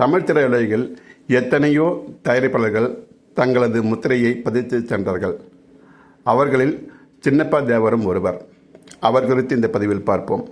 தமிழ் திரையுலகில் எத்தனையோ தயாரிப்பாளர்கள் தங்களது முத்திரையை பதித்து சென்றார்கள். அவர்களில் சின்னப்பா தேவரும் ஒருவர். அவர் குறித்து இந்த பதிவில் பார்ப்போம்.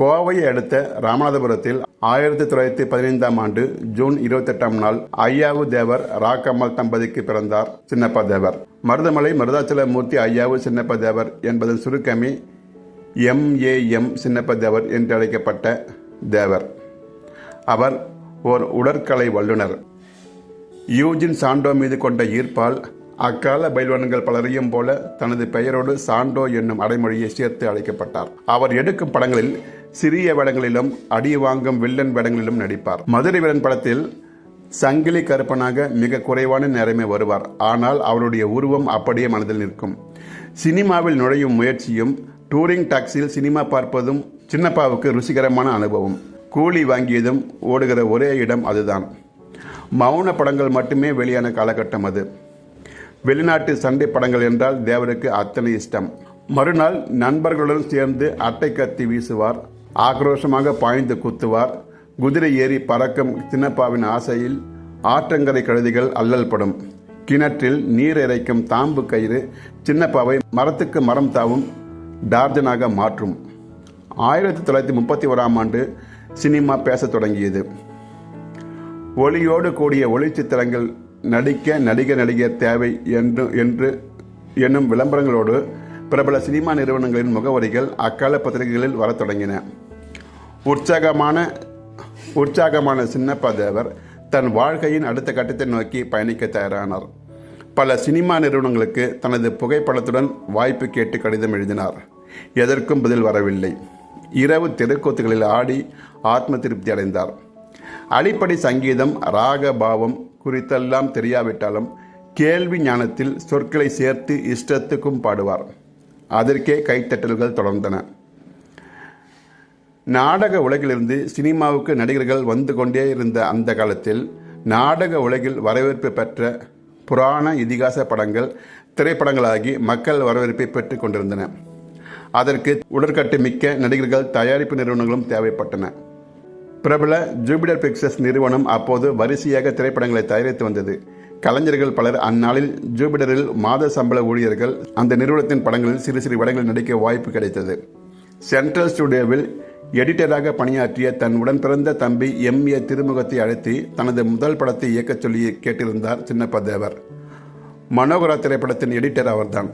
கோவையை அடுத்த ராமநாதபுரத்தில் ஆயிரத்தி தொள்ளாயிரத்தி பதினைந்தாம் ஆண்டு ஜூன் இருபத்தெட்டாம் நாள் ஐயாவு தேவர் ராக்கம்மாள் தம்பதிக்கு பிறந்தார் சின்னப்ப தேவர். மருதமலை மருதாச்சல மூர்த்தி ஐயாவு சின்னப்ப தேவர் என்பதன் சுருக்கமே எம்ஏஎம் சின்னப்ப தேவர் என்று அழைக்கப்பட்ட தேவர். அவர் ஓர் உடற்கலை வல்லுநர். யூஜின் சாண்டோ மீது கொண்ட ஈர்ப்பால் அக்கால பைல்வான்கள் பலரையும் போல தனது பெயரோடு சாண்டோ என்னும் அடைமொழியை சேர்த்து அழைக்கப்பட்டார். அவர் எடுக்கும் படங்களில் சிறிய வேடங்களிலும் அடி வாங்கும் வில்லன் வேடங்களிலும் நடிப்பார். மதுரை வீரன் படத்தில் சங்கிலி கருப்பனாக மிக குறைவான நேரமே வருவார். ஆனால் அவருடைய உருவம் அப்படியே மனதில் நிற்கும். சினிமாவில் நுழையும் முயற்சியும் டூரிங் டாக்ஸியில் சினிமா பார்ப்பதும் சின்னப்பாவுக்கு ருசிகரமான அனுபவம். கூலி வாங்கியதும் ஓடுகிற ஒரே இடம் அதுதான். மௌன படங்கள் மட்டுமே வெளியான காலகட்டம் அது. வெளிநாட்டு சண்டை படங்கள் என்றால் தேவருக்கு அத்தனை இஷ்டம். மறுநாள் நண்பர்களுடன் சேர்ந்து அட்டை கத்தி வீசுவார் ஆக்ரோஷமாக பாய்ந்து குத்துவார் குதிரை ஏறி பறக்கும் சின்னப்பாவின் ஆசையில் ஆற்றங்கரை கழுதிகள் அல்லல் படும் கிணற்றில் நீர் இறைக்கும் தாம்பு கயிறு சின்னப்பாவை மரத்துக்கு மரம் தாவும் டார்ஜனாக மாற்றும். ஆயிரத்தி தொள்ளாயிரத்தி முப்பத்தி ஓராம் ஆண்டு சினிமா பேசத் தொடங்கியது. ஒளியோடு கூடிய ஒளிச்சித்திரங்கள் நடிக்க நடிகர் நடிகர் தேவை என்று என்று என்னும் விளம்பரங்களோடு பிரபல சினிமா நிறுவனங்களின் முகவரிகள் அக்கால பத்திரிகைகளில் வரத் தொடங்கின. உற்சாகமான உற்சாகமான சின்னப்பா தேவர் தன் வாழ்க்கையின் அடுத்த கட்டத்தை நோக்கி பயணிக்க தயாரானார். பல சினிமா நிறுவனங்களுக்கு தனது புகைப்படத்துடன் வாய்ப்பு கேட்டு கடிதம் எழுதினார். எதற்கும் பதில் வரவில்லை. இரவு தெருக்கூத்துகளில் ஆடி ஆத்ம திருப்தி அடைந்தார். அடிப்படை சங்கீதம் ராகபாவம் குறித்தெல்லாம் தெரியாவிட்டாலும் கேள்வி ஞானத்தில் சொற்களை சேர்த்து இஷ்டத்துக்கும் பாடுவார். அதற்கே கைத்தட்டல்கள் தொடர்ந்தன. நாடக உலகிலிருந்து சினிமாவுக்கு நடிகர்கள் வந்து கொண்டே இருந்த அந்த காலத்தில் நாடக உலகில் வரவேற்பு பெற்ற புராண இதிகாச படங்கள் திரைப்படங்களாகி மக்கள் வரவேற்பை பெற்றுக் கொண்டிருந்தன. அதற்கு உடற்கட்டு மிக்க நடிகர்கள் தயாரிப்பு நிறுவனங்களும் தேவைப்பட்டன. பிரபல ஜூபிடர் பிக்சர்ஸ் நிறுவனம் அப்போது வரிசையாக திரைப்படங்களை தயாரித்து வந்தது. கலைஞர்கள் பலர் அந்நாளில் ஜூபிடரில் மாத சம்பள ஊழியர்கள் அந்த நிறுவனத்தின் படங்களில் சிறு சிறு படங்களில் நடிக்க வாய்ப்பு கிடைத்தது. சென்ட்ரல் ஸ்டுடியோவில் எடிட்டராக பணியாற்றிய தன் உடன் பிறந்த தம்பி எம். ஏ. திருமுகத்தை அழைத்து தனது முதல் படத்தை இயக்கச் சொல்லி கேட்டிருந்தார் சின்னப்ப தேவர். மனோகரா திரைப்படத்தின் எடிட்டர் அவர்தான்.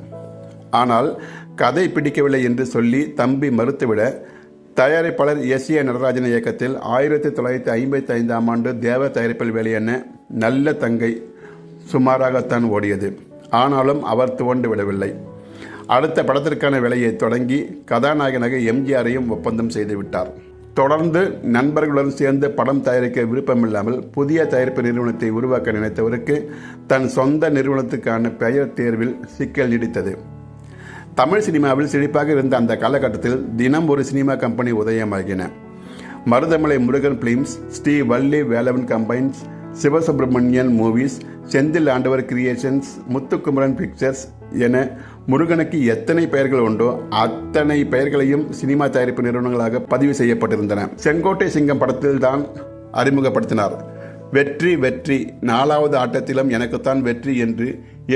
ஆனால் கதை பிடிக்கவில்லை என்று சொல்லி தம்பி மறுத்துவிட தயாரிப்பாளர் எஸ் ஏ நடராஜன் இயக்கத்தில் ஆயிரத்தி தொள்ளாயிரத்தி ஐம்பத்தி ஐந்தாம் ஆண்டு தேவ தயாரிப்பில் வெளியான நல்ல தங்கை சுமாராகத்தான் ஓடியது. ஆனாலும் அவர் துவண்டு விடவில்லை. அடுத்த படத்திற்கான வேலையை தொடங்கி கதாநாயகனாக எம்ஜிஆரையும் ஒப்பந்தம் செய்து விட்டார். தொடர்ந்து நண்பர்களுடன் சேர்ந்து படம் தயாரிக்க விருப்பமில்லாமல் புதிய தயாரிப்பு நிறுவனத்தை உருவாக்க நினைத்தவருக்கு தன் சொந்த நிறுவனத்துக்கான பெயர் தேர்வில் சிக்கல் நீடித்தது. தமிழ் சினிமாவில் செழிப்பாக இருந்த அந்த காலகட்டத்தில் தினம் ஒரு cinema company உதயமாகின. Maruthamalai Murugan films Sri Valli Velavan combines Sivasubramanian movies Senthil Andavar creations Muthukumaran pictures என முருகனுக்கு எத்தனை பெயர்கள் உண்டோ அத்தனை பெயர்களையும் சினிமா தயாரிப்பு நிறுவனங்களாக பதிவு செய்யப்பட்டிருந்தன. செங்கோட்டை சிங்கம் படத்தில் தான் அறிமுகப்படுத்தினார். வெற்றி வெற்றி. நாலாவது ஆட்டத்திலும் எனக்குத்தான் வெற்றி என்று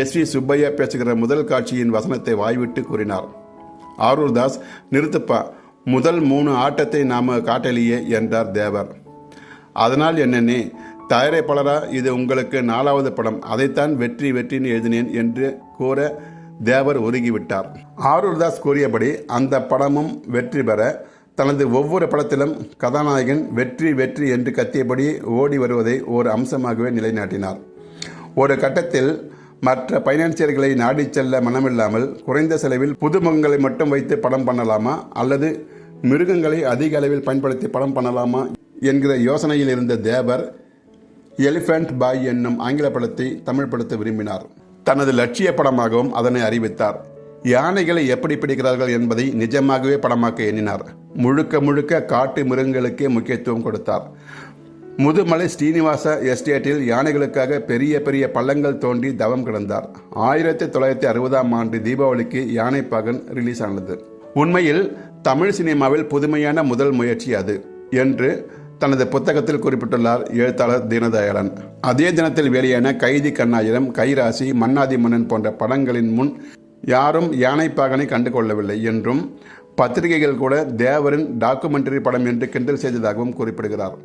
எஸ் வி சுப்பையா பேசுகிற முதல் காட்சியின் வசனத்தை வாய்விட்டு கூறினார். ஆரூர் தாஸ் நிறுத்துப்பா. முதல் மூணு ஆட்டத்தை நாம் காட்டலையே என்றார் தேவர். அதனால் என்னென்னே தயாரிப்பாளரா? இது உங்களுக்கு நாலாவது படம். அதைத்தான் வெற்றி வெற்றின்னு எழுதினேன் என்று கூற தேவர் உருகிவிட்டார் ஆரூர்தாஸ் கூறியபடி அந்த படமும் வெற்றி பெற தனது ஒவ்வொரு படத்திலும் கதாநாயகன் வெற்றி வெற்றி என்று கத்தியபடி ஓடி வருவதை ஒரு அம்சமாகவே நிலைநாட்டினார். ஒரு கட்டத்தில் மற்ற பைனான்சியர்களை நாடிச் செல்ல மனமில்லாமல் குறைந்த செலவில் புதுமுகங்களை மட்டும் வைத்து படம் பண்ணலாமா? அல்லது மிருகங்களை அதிக அளவில் பயன்படுத்தி படம் பண்ணலாமா? என்கிற யோசனையில் இருந்த தேவர் எலிஃபண்ட் பாய் என்னும் ஆங்கில படத்தை தமிழ் படுத்த விரும்பினார். தனது லட்சிய படமாகவும் அதனை அறிவித்தார். யானைகளை எப்படி பிடிக்கிறார்கள் என்பதை நிஜமாகவே படமாக்க எண்ணினார். முழுக்க முழுக்க காட்டு மிருகங்களுக்கே முக்கியத்துவம் கொடுத்தார். முதுமலை ஸ்ரீனிவாச எஸ்டேட்டில் யானைகளுக்காக பெரிய பெரிய பள்ளங்கள் தோண்டி தவம் கிடந்தார். ஆயிரத்தி தொள்ளாயிரத்தி அறுபதாம் ஆண்டு தீபாவளிக்கு யானை பாகன் ரிலீஸ் ஆனது. உண்மையில் தமிழ் சினிமாவில் புதுமையான முதல் முயற்சி அது என்று தனது புத்தகத்தில் குறிப்பிட்டுள்ளார் எழுத்தாளர் தீனதயாளன். அதே தினத்தில் வெளியான கைதி கண்ணாயிரம் கைராசி மன்னாதி மன்னன் போன்ற படங்களின் முன் யாரும் யானை பாகனை கண்டு கொள்ளவில்லை என்றும் பத்திரிகைகள் கூட தேவரின் டாக்குமெண்டரி படம் என்று கிண்டல் செய்ததாகவும் குறிப்பிடுகிறார்.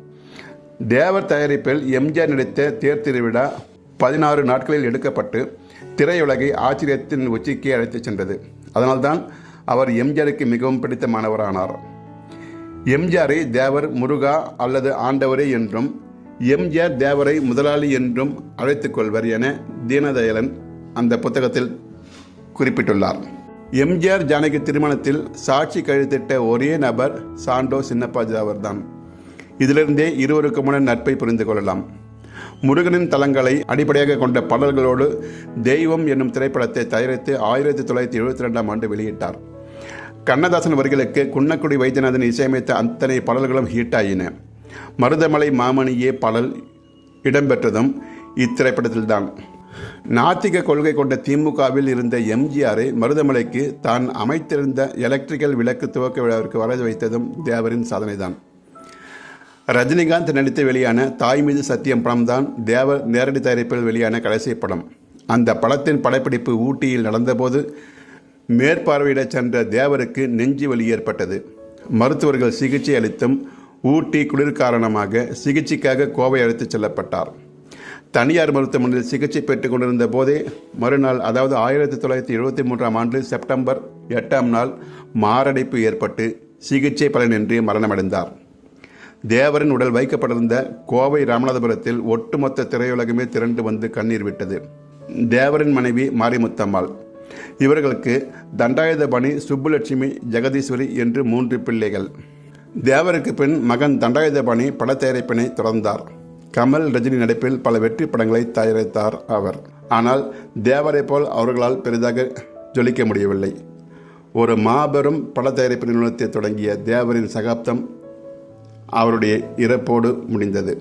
தேவர் தயாரிப்பில் எம்ஜிஆர் நடித்த தேர் திருவிழா பதினாறு நாட்களில் எடுக்கப்பட்டு திரையுலகை ஆச்சரியத்தின் உச்சிக்கு அழைத்துச் சென்றது. அதனால்தான் அவர் எம்ஜிஆருக்கு மிகவும் பிடித்தமானவரானார். எம்ஜிஆரை தேவர் முருகா அல்லது ஆண்டவரே என்றும் எம்ஜிஆர் தேவரை முதலாளி என்றும் அழைத்துக் கொள்வர் என தீனதயலன் அந்த புத்தகத்தில் குறிப்பிட்டுள்ளார். எம்ஜிஆர் ஜானகி திருமணத்தில் சாட்சி கழுத்திட்ட ஒரே நபர் சாண்டோ சின்னப்பாஜாவர் அவர்தான். இதிலிருந்தே இருவருக்குமான நட்பை புரிந்து கொள்ளலாம். முருகனின் தலங்களை அடிப்படையாக கொண்ட பாடல்களோடு தெய்வம் என்னும் திரைப்படத்தை தயாரித்து ஆயிரத்தி தொள்ளாயிரத்தி எழுபத்தி ரெண்டாம் ஆண்டு வெளியிட்டார். கண்ணதாசன் வரிகளுக்கு குன்னக்குடி வைத்தியநாதன் இசையமைத்த அத்தனை பாடல்களும் ஹிட்டாயின மருதமலை மாமணியே பாடல் இடம்பெற்றதும் இத்திரைப்படத்தில்தான். நாத்திக கொள்கை கொண்ட திமுகவில் இருந்த எம்ஜிஆரை மருதமலைக்கு தான் அமைத்திருந்த எலக்ட்ரிக்கல் விளக்கு துவக்க விழாவிற்கு வர வைத்ததும் தேவரின் சாதனைதான். ரஜினிகாந்த் நடித்து வெளியான தாய் மீது சத்தியம் படம்தான் தேவர் நேரடி தயாரிப்பில் வெளியான கடைசி படம். அந்த படத்தின் படப்பிடிப்பு ஊட்டியில் நடந்தபோது மேற்பார்வையிடச் சென்ற தேவருக்கு நெஞ்சு வலி ஏற்பட்டது. மருத்துவர்கள் சிகிச்சை அளித்தும் ஊட்டி குளிர் காரணமாக சிகிச்சைக்காக கோவை அழைத்துச் செல்லப்பட்டார். தனியார் மருத்துவமனையில் சிகிச்சை பெற்றுக் கொண்டிருந்த போதே மறுநாள் அதாவது ஆயிரத்தி தொள்ளாயிரத்தி எழுபத்தி மூன்றாம் ஆண்டு செப்டம்பர் எட்டாம் நாள் மாரடைப்பு ஏற்பட்டு சிகிச்சை பலனின்றி மரணமடைந்தார். தேவரின் உடல் வைக்கப்பட்டிருந்த கோவை ராமநாதபுரத்தில் ஒட்டுமொத்த திரையுலகமே திரண்டு வந்து கண்ணீர் விட்டது. தேவரின் மனைவி மாரிமுத்தம்மாள். இவர்களுக்கு தண்டாயுதபாணி சுப்புலட்சுமி ஜெகதீஸ்வரி என்று மூன்று பிள்ளைகள். தேவருக்கு பின் மகன் தண்டாயுதபாணி படத்தயாரிப்பினை தொடர்ந்தார். கமல் ரஜினி நடிப்பில் பல வெற்றி படங்களை தயாரித்தார் அவர். ஆனால் தேவரை போல் அவர்களால் பெரிதாக ஜொலிக்க முடியவில்லை. ஒரு மாபெரும் பட தயாரிப்பு நிறுவனத்தை தொடங்கிய தேவரின் சகாப்தம் அவருடைய இறப்போடு முடிந்தது.